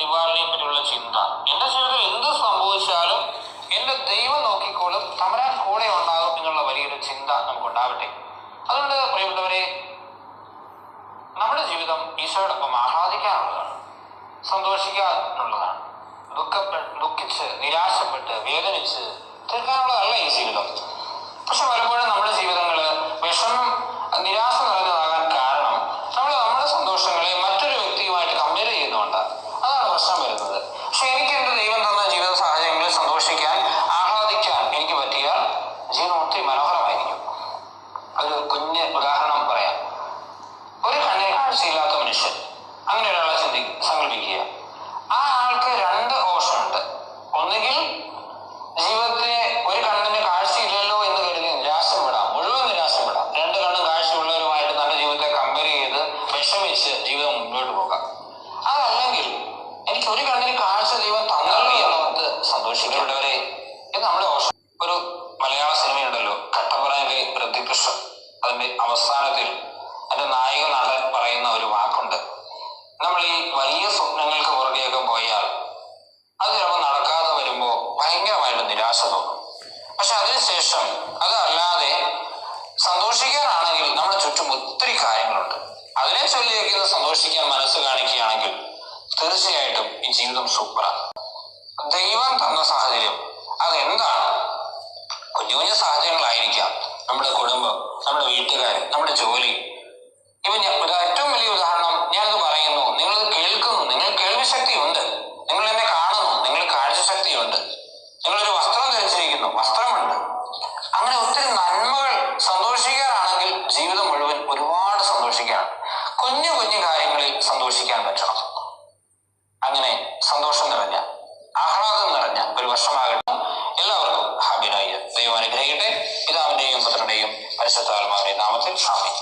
പരിപാലനയെ പറ്റിയുള്ള ചിന്ത. എന്റെ ജീവിതത്തിൽ എന്ത് സംഭവിച്ചാലും എന്റെ ദൈവം നോക്കിക്കോളും തമരാൻ കൂടെ ഉണ്ടാകും എന്നുള്ള വലിയൊരു ചിന്ത നമുക്ക് ഉണ്ടാവട്ടെ അതുകൊണ്ട് പ്രിയപ്പെട്ടവരെ നമ്മുടെ ജീവിതം ഈശോടൊപ്പം ആഹ്ലാദിക്കാനുള്ളതാണ് സന്തോഷിക്കാനുള്ളതാണ്. ദുഃഖപ്പെട്ട് ദുഃഖിച്ച് നിരാശപ്പെട്ട് വേദനിച്ച് തീർക്കാനുള്ളതല്ല ഈ ജീവിതം. പക്ഷെ പലപ്പോഴും നമ്മുടെ ജീവിതങ്ങൾ പ്രശ്നം വരുന്നത്. പക്ഷെ എനിക്ക് എന്റെ ദൈവം തന്ന ജീവിത സാഹചര്യങ്ങളിൽ സന്തോഷിക്കാൻ ആഹ്ലാദിക്കാൻ എനിക്ക് പറ്റിയാൽ ജീവിതം ഒത്തിരി മനോഹരമായിരിക്കും. ഒരു കുഞ്ഞ് ഉദാഹരണം പറയാം. ഒരു കണ്ണിൽ കാഴ്ചയില്ലാത്ത മനുഷ്യൻ അങ്ങനെ ഒരാളെ ചിന്തി സങ്കല്പിക്കുക. ആ ആൾക്ക് രണ്ട് ഓപ്ഷൻ ഉണ്ട് ഒന്നുകിൽ ജീവിതത്തിലെ ഒരു കണ്ണിന് കാഴ്ചയില്ലല്ലോ എന്ന് കരുതി നിരാശപ്പെടാം മുഴുവൻ നിരാശപ്പെടാം രണ്ട് കണ്ണും കാഴ്ചയുള്ളവരുമായിട്ട് നല്ല ജീവിതത്തെ കമ്പയർ ചെയ്ത് വിഷമിച്ച് ജീവിതം മുന്നോട്ട് പോകാം. അതല്ലെങ്കിൽ എനിക്ക് ഒരു കണ്ണിന് കാഴ്ച ദൈവം തന്നല്ലോ എന്നോർത്ത് സന്തോഷിക്കപ്പെട്ടവരെ ഇത് നമ്മുടെ ഒരു മലയാള സിനിമയുണ്ടല്ലോ കട്ടപ്പുറയിലെ പ്രതികൃഷ്ണൻ അതിന്റെ അവസാനത്തിൽ അതിന്റെ നായക നടൻ പറയുന്ന ഒരു വാക്കുണ്ട്. നമ്മൾ ഈ വലിയ സ്വപ്നങ്ങൾക്ക് പുറകെയൊക്കെ പോയാൽ അത് ചിലപ്പോൾ നടക്കാതെ വരുമ്പോൾ ഭയങ്കരമായിട്ട് നിരാശ തോന്നും. പക്ഷെ അതിനുശേഷം അതല്ലാതെ സന്തോഷിക്കാനാണെങ്കിൽ നമ്മുടെ ചുറ്റും ഒത്തിരി കാര്യങ്ങളുണ്ട്. അതിനെ ചൊല്ലിയൊക്കെ സന്തോഷിക്കാൻ മനസ്സ് കാണിക്കുകയാണെങ്കിൽ തീർച്ചയായിട്ടും ഈ ജീവിതം സൂപ്പറാണ് ദൈവം തന്ന സാഹചര്യം അതെന്താണ്? കുഞ്ഞു കുഞ്ഞു സാഹചര്യങ്ങളായിരിക്കാം. നമ്മുടെ കുടുംബം നമ്മുടെ വീട്ടുകാർ നമ്മുടെ ജോലി. ഇവ ഞാൻ ഏറ്റവും വലിയ ഉദാഹരണം ഞാനത് പറയുന്നു. നിങ്ങൾ കേൾക്കുന്നു. നിങ്ങൾ കേൾവി ശക്തിയുണ്ട് നിങ്ങൾ എന്നെ കാണുന്നു. നിങ്ങൾ കാഴ്ച ശക്തിയുണ്ട് നിങ്ങളൊരു വസ്ത്രം ധരിച്ചിരിക്കുന്നു. വസ്ത്രമുണ്ട്. അങ്ങനെ ഒത്തിരി നന്മകൾ സന്തോഷിക്കാറാണെങ്കിൽ ജീവിതം മുഴുവൻ ഒരുപാട് സന്തോഷിക്കാണ്. കുഞ്ഞു കുഞ്ഞു കാര്യങ്ങളിൽ സന്തോഷിക്കാൻ പറ്റണം. വർഷമാകട്ടെ എല്ലാവർക്കും ഹാബിനായി ദൈവം അനുഗ്രഹിക്കട്ടെ. പിതാവിന്റെയും പുത്രന്റെയും പരിശുദ്ധാത്മാവിന്റെയും നാമത്തിൽ ആമേൻ.